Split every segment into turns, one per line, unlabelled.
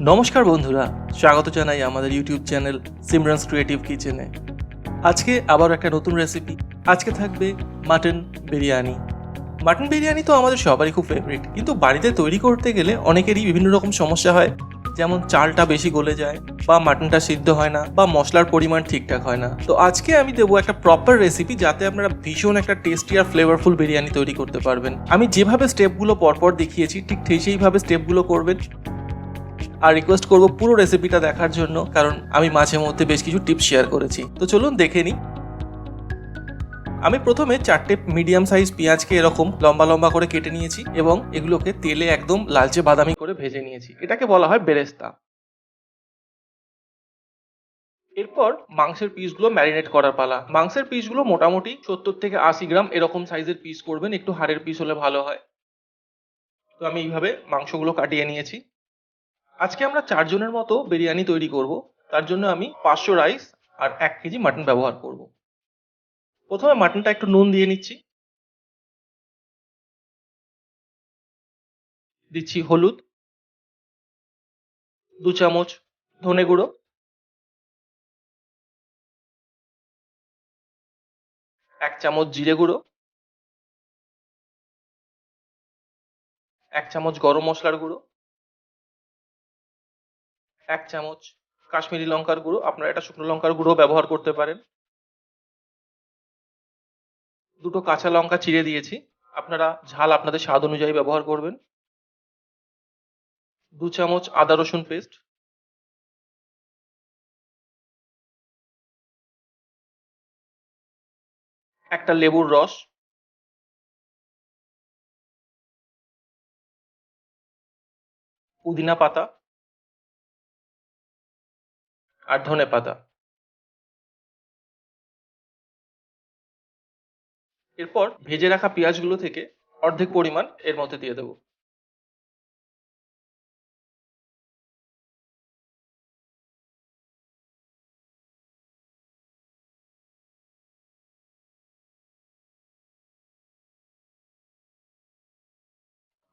নমস্কার বন্ধুরা, স্বাগত জানাই আমাদের ইউটিউব চ্যানেল সিমরানস ক্রিয়েটিভ কিচেনে। আজকে আবার একটা নতুন রেসিপি আজকে থাকবে মাটন বিরিয়ানি। মাটন বিরিয়ানি তো আমাদের সবারই খুব ফেভারিট কিন্তু বাড়িতে তৈরি করতে গেলে অনেকেরই বিভিন্ন রকম সমস্যা হয়। যেমন চালটা বেশি গলে যায়, বা মাটনটা সিদ্ধ হয় না, বা মশলার পরিমাণ ঠিকঠাক হয় না। তো আজকে আমি দেবো একটা প্রপার রেসিপি যাতে আপনারা ভীষণ একটা টেস্টি আর ফ্লেভারফুল বিরিয়ানি তৈরি করতে পারবেন। আমি যেভাবে স্টেপগুলো পরপর দেখিয়েছি, ঠিক সেইভাবে স্টেপগুলো করবেন। আর রিকোয়েস্ট করব পুরো রেসিপিটা দেখার জন্য, কারণ আমি মাঝে মধ্যে বেশ কিছু টিপস শেয়ার করেছি। তো চলুন দেখে নিই। আমি প্রথমে চারটে মিডিয়াম সাইজ পেঁয়াজকে এরকম লম্বা লম্বা করে কেটে নিয়েছি এবং এগুলোকে তেলে একদম লালচে বাদামি করে ভেজে নিয়েছি। এটাকে বলা হয় বেরেস্তা। এরপর মাংসের পিসগুলো ম্যারিনেট করার পালা। মাংসের পিসগুলো মোটামুটি সত্তর থেকে আশি গ্রাম এরকম সাইজের পিস করবেন, একটু হাড়ের পিস হলে ভালো হয়। তো আমি এইভাবে মাংসগুলো কাটিয়ে নিয়েছি। আজকে আমরা চারজনের মতো বিরিয়ানি তৈরি করব। তার জন্য আমি পাঁচশো রাইস আর এক কেজি মাটন ব্যবহার করব। প্রথমে মাটনটা একটু নুন দিয়ে নিচ্ছি। দিচ্ছি হলুদ। দু চামচ ধনে গুঁড়ো। এক চামচ জিরে গুঁড়ো। এক চামচ গরম মশলার গুঁড়ো। এক চামচ কাশ্মীরি লঙ্কার গুঁড়ো। আপনারা এটা শুকনো লঙ্কার গুঁড়ো ব্যবহার করতে পারেন। দুটো কাঁচা লঙ্কা চিড়ে দিয়েছি। আপনারা ঝাল আপনাদের স্বাদ অনুযায়ী ব্যবহার করবেন। দু চামচ আদা রসুন পেস্ট। একটা লেবুর রস। পুদিনা পাতা। আর ধনে পাতা। এরপর ভেজে রাখা পেঁয়াজগুলো থেকে অর্ধেক পরিমাণ এর মধ্যে দিয়ে দেবো।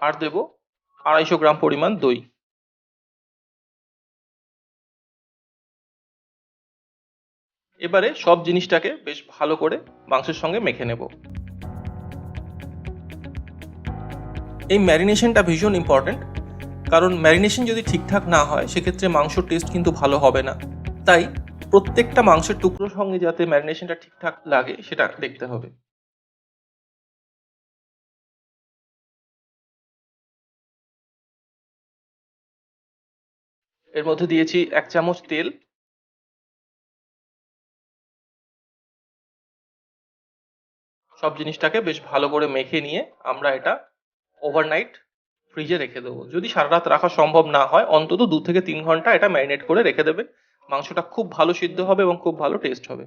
আর দেব আড়াইশো গ্রাম পরিমাণ দই। এবারে সব জিনিসটাকে বেশ ভালো করে মাংসের সঙ্গে মেখে নেব। এই ম্যারিনেশনটা ভীষণ ইম্পর্ট্যান্ট কারণ ম্যারিনেশন যদি ঠিকঠাক না হয়, সেক্ষেত্রে মাংসর টেস্ট কিন্তু ভালো হবে না। তাই প্রত্যেকটা মাংসের টুকরোর সঙ্গে যাতে ম্যারিনেশনটা ঠিকঠাক লাগে, সেটা দেখতে হবে। এর মধ্যে দিয়েছি এক চামচ তেল সব জিনিসটাকে বেশ ভালো করে মেখে নিয়ে আমরা এটা ওভারনাইট ফ্রিজে রেখে দেবো। যদি সারা রাত রাখা সম্ভব না হয়, অন্তত দু থেকে তিন ঘণ্টা এটা ম্যারিনেট করে রেখে দেবে। মাংসটা খুব ভালো সিদ্ধ হবে এবং খুব ভালো টেস্ট হবে।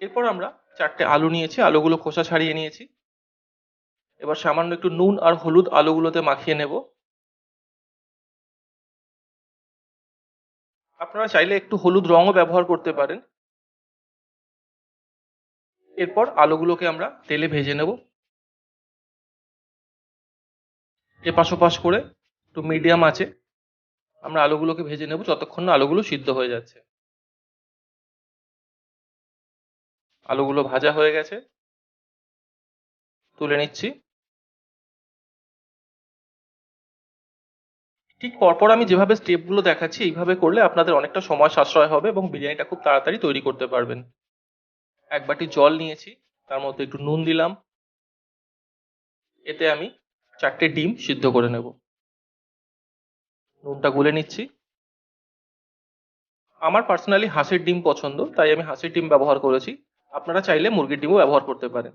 এরপর আমরা চারটে আলু নিয়েছি, আলুগুলো খোসা ছাড়িয়ে নিয়েছি। এবার সামান্য একটু নুন আর হলুদ আলুগুলোতে মাখিয়ে নেব। আপনারা চাইলে একটু হলুদ রঙও ব্যবহার করতে পারেন। এরপর আলুগুলোকে আমরা তেলে ভেজে নেব। এপাশ ওপাশ করে একটু মিডিয়াম আছে আমরা আলুগুলোকে ভেজে নেব যতক্ষণ না আলুগুলো সিদ্ধ হয়ে যাচ্ছে। আলুগুলো ভাজা হয়ে গেছে। তুলে নিচ্ছি। ঠিক পরপর আমি যেভাবে স্টেপগুলো দেখাচ্ছি, এইভাবে করলে আপনাদের অনেকটা সময় সাশ্রয় হবে এবং বিরিয়ানিটা খুব তাড়াতাড়ি তৈরি করতে পারবেন। এক বাটি জল নিয়েছি, তার মধ্যে একটু নুন দিলাম। এতে আমি চারটে ডিম সিদ্ধ করে নেব। নুনটা গুলে নিচ্ছি। আমার পার্সোনালি হাঁসের ডিম পছন্দ, তাই আমি হাঁসের ডিম ব্যবহার করেছি। আপনারা চাইলে মুরগির ডিমও ব্যবহার করতে পারেন।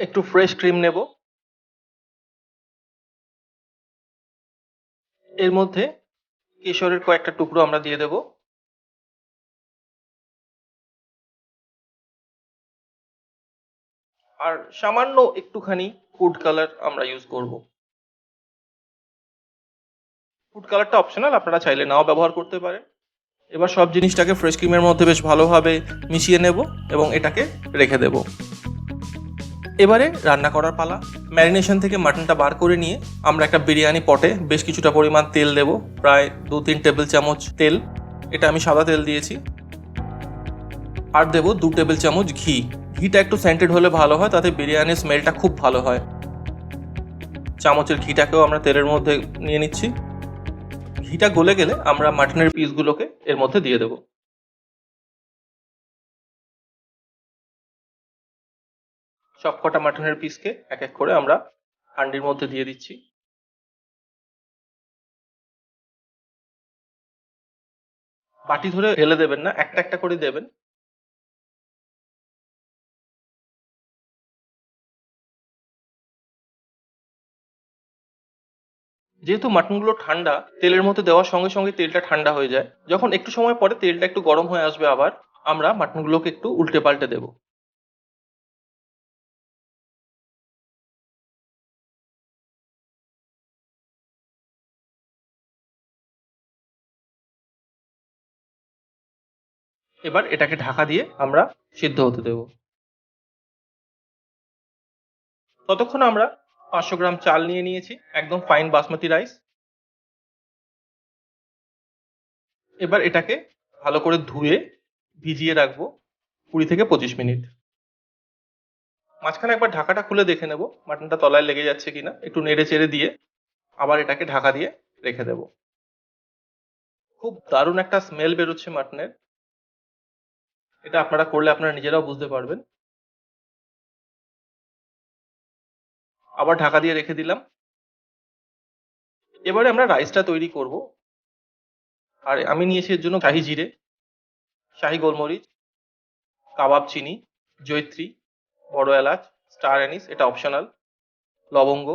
একটু ফ্রেশ ক্রিম নেব। এর মধ্যে কেশরের কয়েকটা টুকরো আমরা দিয়ে দেব। আর সামান্য একটুখানি ফুড কালার আমরা ইউজ করব। ফুড কালারটা অপশনাল আপনারা চাইলে নাও ব্যবহার করতে পারেন। এবার সব জিনিসটাকে ফ্রেশ ক্রিমের মধ্যে বেশ ভালোভাবে মিশিয়ে নেব এবং এটাকে রেখে দেব। এবারে রান্না করার পালা। ম্যারিনেশন থেকে মাটনটা বার করে নিয়ে আমরা একটা বিরিয়ানি পটে বেশ কিছুটা পরিমাণ তেল দেব, প্রায় দু তিন টেবিল চামচ তেল। এটা আমি সাদা তেল দিয়েছি। আর দেবো দু টেবিল চামচ ঘি। ঘিটা একটু সেন্টেড হলে ভালো হয়, তাতে বিরিয়ানির স্মেলটা খুব ভালো হয়। চামচের ঘিটাকেও আমরা তেলের মধ্যে নিয়ে নিচ্ছি। ঘিটা গলে গেলে আমরা মাটনের পিসগুলোকে এর মধ্যে দিয়ে দেব। সব কটা মাটনের পিসকে এক এক করে আমরা হান্ডির মধ্যে দিয়ে দিচ্ছি। বাটি ধরে ঢেলে দেবেন না, একটা একটা করে দেবেন। যেহেতু মাটনগুলো ঠান্ডা, তেলের মধ্যে দেওয়ার সঙ্গে সঙ্গে তেলটা ঠান্ডা হয়ে যায়, যখন একটু সময় পরে তেলটা একটু গরম হয়ে আসবে আবার, আমরা মাটনগুলোকে একটু উল্টে পাল্টে দেবো। এবার এটাকে ঢাকা দিয়ে আমরা সিদ্ধ হতে দেব। ততক্ষণ আমরা পাঁচশো গ্রাম চাল নিয়ে নিয়েছি, একদম ফাইন বাসমতি রাইস এবার এটাকে ভালো করে ধুয়ে ভিজিয়ে রাখব কুড়ি থেকে পঁচিশ মিনিট। মাঝখানে একবার ঢাকাটা খুলে দেখে নেব মাটনটা তলায় লেগে যাচ্ছে কিনা, একটু নেড়ে চেড়ে দিয়ে আবার এটাকে ঢাকা দিয়ে রেখে দেব। খুব দারুণ একটা স্মেল বেরোচ্ছে মাটনের। এটা আপনারা করলে আপনারা নিজেরাও বুঝতে পারবেন। আবার ঢাকা দিয়ে রেখে দিলাম। এবারে আমরা রাইসটা তৈরি করব। আর আমি নিয়েছি এর জন্য শাহি জিরে, শাহি গোলমরিচ, কাবাব চিনি জৈত্রী বড় এলাচ, স্টার অ্যানিস, এটা অপশনাল, লবঙ্গ,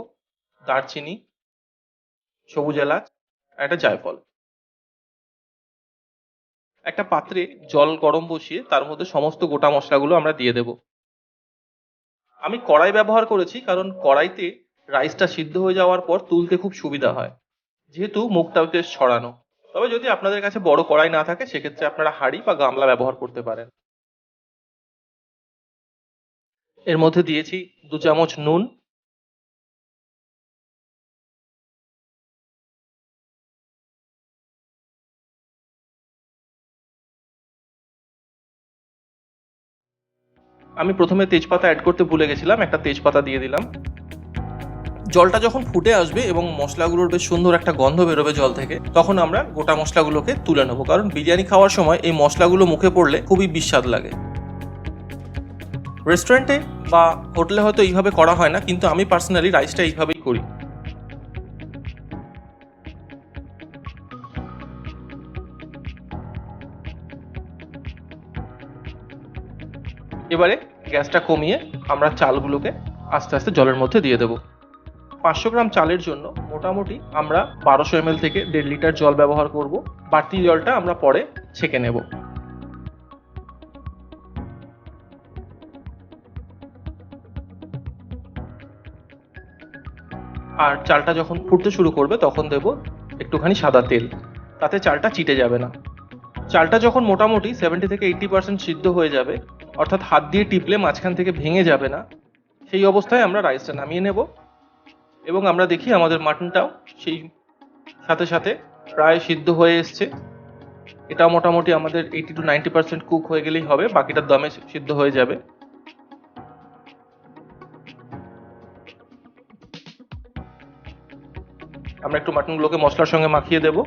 দারচিনি, সবুজ এলাচ, আর একটা জায়ফল। একটা পাত্রে জল গরম বসিয়ে তার মধ্যে সমস্ত গোটা মশলাগুলো আমরা দিয়ে দেব। আমি কড়াই ব্যবহার করেছি কারণ কড়াইতে রাইসটা সিদ্ধ হয়ে যাওয়ার পর তুলতে খুব সুবিধা হয়, যেহেতু মুখটা বেশ ছড়ানো তবে যদি আপনাদের কাছে বড় কড়াই না থাকে, সেক্ষেত্রে আপনারা হাঁড়ি বা গামলা ব্যবহার করতে পারেন। এর মধ্যে দিয়েছি দু চামচ নুন আমি প্রথমে তেজপাতা অ্যাড করতে ভুলে গেছিলাম, একটা তেজপাতা দিয়ে দিলাম। জলটা যখন ফুটে আসবে এবং মশলাগুলোর বেশ সুন্দর একটা গন্ধ বেরোবে জল থেকে, তখন আমরা গোটা মশলাগুলোকে তুলে নেব। কারণ বিরিয়ানি খাওয়ার সময় এই মশলাগুলো মুখে পড়লে খুবই বিস্বাদ লাগে। রেস্টুরেন্টে বা হোটেলে হয়তো এইভাবে করা হয় না, কিন্তু আমি পার্সোনালি রাইসটা এইভাবেই করি। এবারে গ্যাসটা কমিয়ে আমরা চালগুলোকে আস্তে আস্তে জলের মধ্যে দিয়ে দেবো। পাঁচশো গ্রাম চালের জন্য মোটামুটি আমরা বারোশো এম থেকে দেড় লিটার জল ব্যবহার করব। বাড়তি জলটা আমরা পরে ছেঁকে নেব। আর চালটা যখন ফুটতে শুরু করবে, তখন দেব একটুখানি সাদা তেল। তাতে চালটা চিটে যাবে না। চালটা যখন মোটামুটি সেভেন্টি থেকে এইটটি পার্সেন্ট সিদ্ধ হয়ে যাবে অর্থাৎ হাত দিয়ে টিপলে মাঝখান থেকে ভেঙে যাবে না। সেই অবস্থায় আমরা রাইসটা নামিয়ে নেব এবং আমরা দেখি আমাদের মাটনটাও সেই সাথে সাথে প্রায় সিদ্ধ হয়ে এসছে। এটা মোটামুটি আমাদের eighty to ninety percent cook হয়ে গেলেই হবে, বাকিটা দমে সিদ্ধ হয়ে যাবে। আমরা একটু মাটনগুলোকে মশলার সঙ্গে মাখিয়ে দেবো।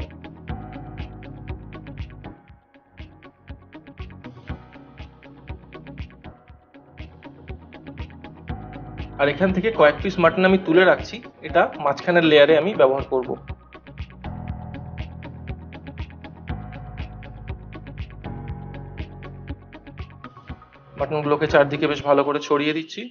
আর এখান থেকে কয়েক পিস মাটন আমি তুলে রাখছি, এটা মাঝখানের লেয়ারে আমি ব্যবহার করব। মাটনগুলোকে চারদিকে বেশ ভালো করে ছড়িয়ে দিচ্ছি।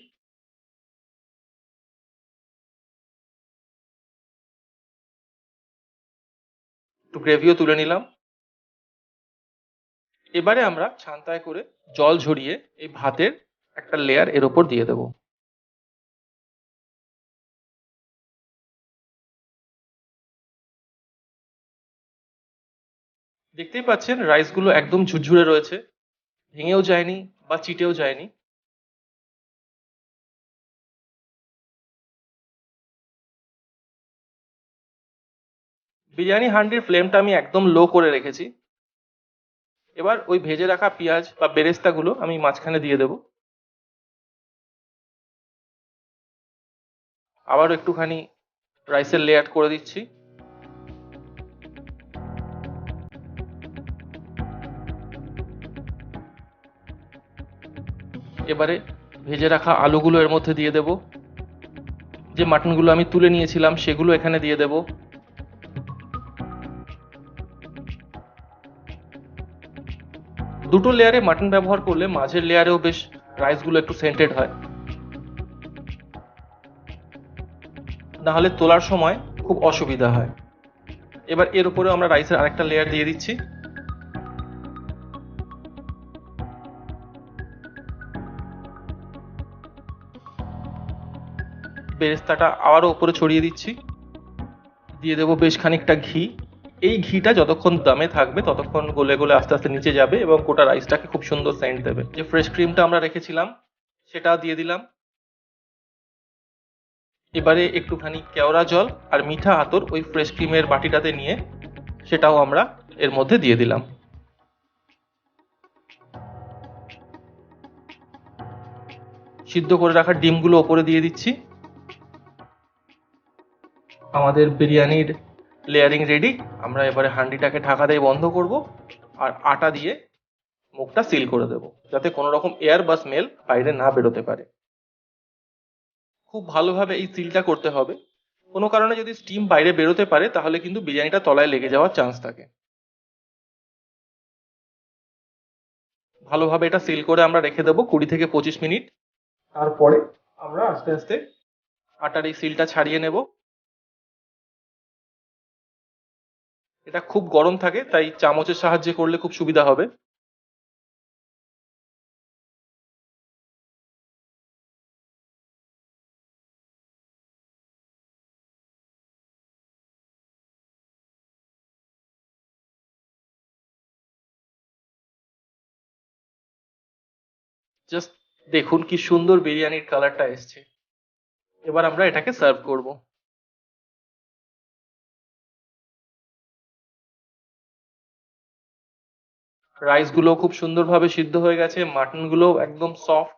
একটু গ্রেভিও তুলে নিলাম। এবারে আমরা ছান্তায় করে জল ঝরিয়ে এই ভাতের একটা লেয়ার এর ওপর দিয়ে দেবো। দেখতেই পাচ্ছেন রাইসগুলো একদম ঝুরঝুরে রয়েছে। ভেঙেও যায়নি বা চিটেও যায়নি। বিরিয়ানি হান্ডির ফ্লেমটা আমি একদম লো করে রেখেছি। এবার ওই ভেজে রাখা পেঁয়াজ বা বেরেস্তাগুলো আমি মাঝখানে দিয়ে দেব। আবার একটুখানি রাইসের লেয়ার করে দিচ্ছি। এবারে ভেজে রাখা আলুগুলো এর মধ্যে দিয়ে দেব। যে মাটনগুলো আমি তুলে নিয়েছিলাম সেগুলো এখানে দিয়ে দেব। দুটো লেয়ারে মাটন ব্যবহার করলে মাঝের লেয়ারেও বেশ রাইসগুলো একটু সেন্টেড হয়। নাহলে তোলার সময় খুব অসুবিধা হয়। এবার এর উপরে আমরা রাইসের আরেকটা লেয়ার দিয়ে দিচ্ছি। বেরেস্তাটা আবারও উপরে ছড়িয়ে দিচ্ছি। দিয়ে দেবো বেশ খানিকটা ঘি। এই ঘিটা যতক্ষণ দামে থাকবে, ততক্ষণ গলে গলে আস্তে আস্তে নিচে যাবে এবং গোটা রাইসটাকে খুব সুন্দর সেন্ট দেবে। যে ফ্রেশ ক্রিমটা আমরা রেখেছিলাম, সেটা দিয়ে দিলাম। এবারে একটুখানি কেওড়া জল আর মিঠা আতর ওই ফ্রেশ ক্রিমের বাটিটাতে নিয়ে, সেটাও আমরা এর মধ্যে দিয়ে দিলাম। সিদ্ধ করে রাখা ডিমগুলো ওপরে দিয়ে দিচ্ছি। আমাদের বিরিয়ানির লেয়ারিং রেডি আমরা এবারে হান্ডিটাকে ঢাকা দিয়ে বন্ধ করব আর আটা দিয়ে মুখটা সিল করে দেব, যাতে কোনো রকম এয়ার বা স্মেল বাইরে না বেরোতে পারে। খুব ভালোভাবে এই সিলটা করতে হবে। কোনো কারণে যদি স্টিম বাইরে বেরোতে পারে, তাহলে কিন্তু বিরিয়ানিটা তলায় লেগে যাওয়ার চান্স থাকে। ভালোভাবে এটা সিল করে আমরা রেখে দেবো কুড়ি থেকে পঁচিশ মিনিট। তারপরে আমরা আস্তে আস্তে আটার এই সিলটা ছাড়িয়ে নেব। এটা খুব গরম থাকে, তাই চামচের সাহায্যে করলে খুব সুবিধা হবে। জাস্ট দেখুন কি সুন্দর বিরিয়ানির কালারটা এসছে। এবার আমরা এটাকে সার্ভ করব। রাইসগুলো খুব সুন্দরভাবে সিদ্ধ হয়ে গেছে মাটনগুলো একদম সফট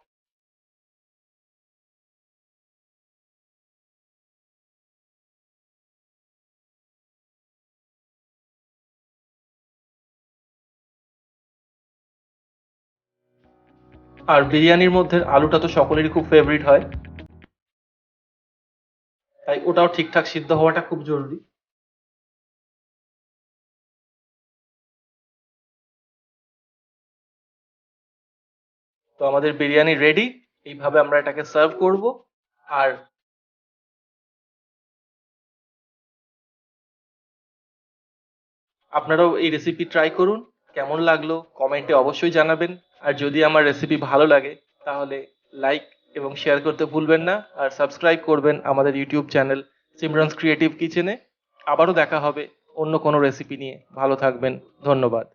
আর বিরিয়ানির মধ্যে আলুটা তো সকলেরই খুব ফেভারিট হয়। তাই ওটাও ঠিকঠাক সিদ্ধ হওয়াটা খুব জরুরি। আমাদের বিরিয়ানি রেডি এইভাবে আমরা এটাকে সার্ভ করব। আর আপনারাও এই রেসিপি ট্রাই করুন। কেমন লাগল কমেন্টে অবশ্যই জানাবেন। আর যদি আমার রেসিপি ভালো লাগে, তাহলে লাইক এবং শেয়ার করতে ভুলবেন না। আর সাবস্ক্রাইব করবেন আমাদের ইউটিউব চ্যানেল সিমরানস ক্রিয়েটিভ কিচেনে আবারও দেখা হবে অন্য কোনো রেসিপি নিয়ে। ভালো থাকবেন। ধন্যবাদ।